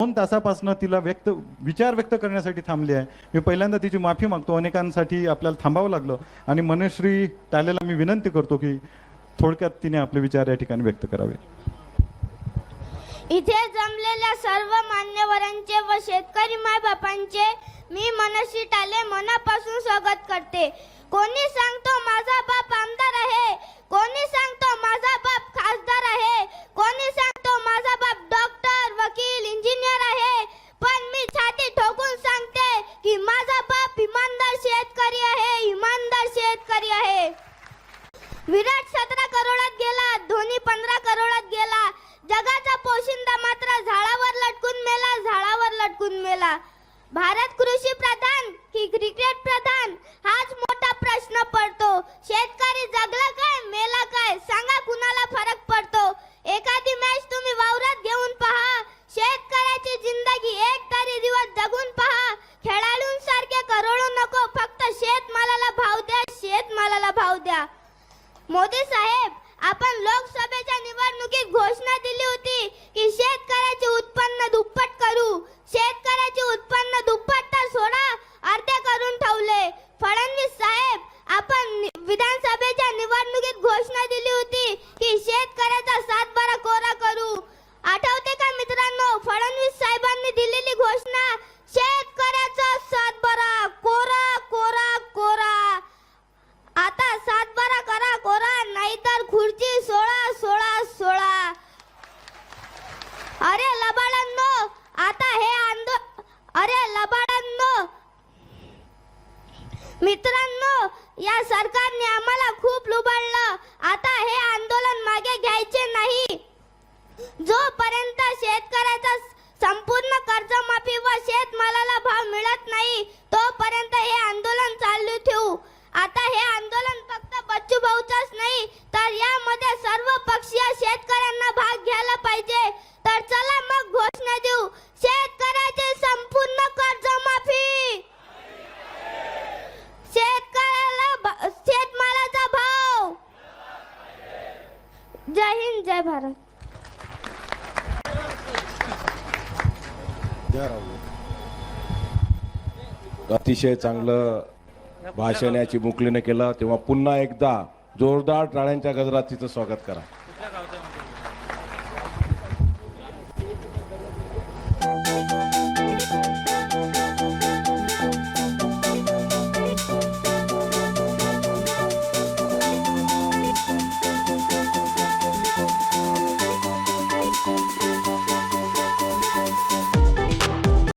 दोन तासापासून तिला व्यक्त विचार व्यक्त करण्यासाठी थांबली आहे. मी पहिल्यांदा तिची माफी मागतो अनेकांसाठी आपल्याला थांबावं लागलं. आणि मनश्री टालेला मी विनंती करतो की थोडक्यात तिने आपले विचार या ठिकाणी व्यक्त करावे. इथे जमलेल्या सर्व मान्यवरांचे व शेतकरी मायबापांचे मी मनश्री टाले मनापासून स्वागत करते. कोणी सांगतो माझा बाप आमदार आहे कोणी सांगतो माझा बाप खासदार आहे कोणी सांगतो माझा बाप डॉक्टर वकील इंजिनियर आहे पण मी छाती ठोकून सांगते की माझा बाप इमानदार शेतकरी आहे इमानदार शेतकरी आहे विराट सतरा करोडात गेला धोनी पंधरा करोडात गेला जगाचा पोशिंदा मात्र झाडावर लटकून मेला झाडावर मेला भारत कृषी प्रधान की क्रिकेट प्रधान? हाच मोठा प्रश्न पडतो. शेतकरी जगला काय मेला काय? सांगा कुणाला फरक पडतो? एखादी मॅच तुम्ही वावरात घेऊन पहा. शेतकऱ्याची जिंदगी एक तरी दिवस जगून पहा. खेळाडूंसारखे करोडो नको फक्त शेतमालाला भाव द्या शेतमालाला भाव द्या. मोदी साहेब आपण लोकसभेच्या निवडणुकीत घोषणा दिली होती की शेतकरी उत्पन्न दुप्पट करू शेतकऱ्याचे उत्पन्न दुप्पट तर सोडा अर्धे करून ठेवले फडणवीस साहेब आपण नि- विधानसभेच्या निवडणुकीत घोषणा दिली होती की शेतकऱ्याचा सातबारा कोरा करू आठवते का मित्रांनो फडणवीस साहेबांनी दिलेली घोषणा शेतकऱ्याचा सातबारा कोरा कोरा कोरा आता सातबारा करा कोरा नाहीतर खुर्ची सोळा सोळा सोळा अरे लबाडांनो आता हे आंदो अरे लबाडांनो मित्रांनो या सरकारने आम्हाला खूप लुबाडलं. जय हिंद जय भारत. अतिशय चांगलं भाषण याची मुकलीने केलं. तेव्हा पुन्हा एकदा जोरदार टाळ्यांच्या गजरात तिचं स्वागत करा.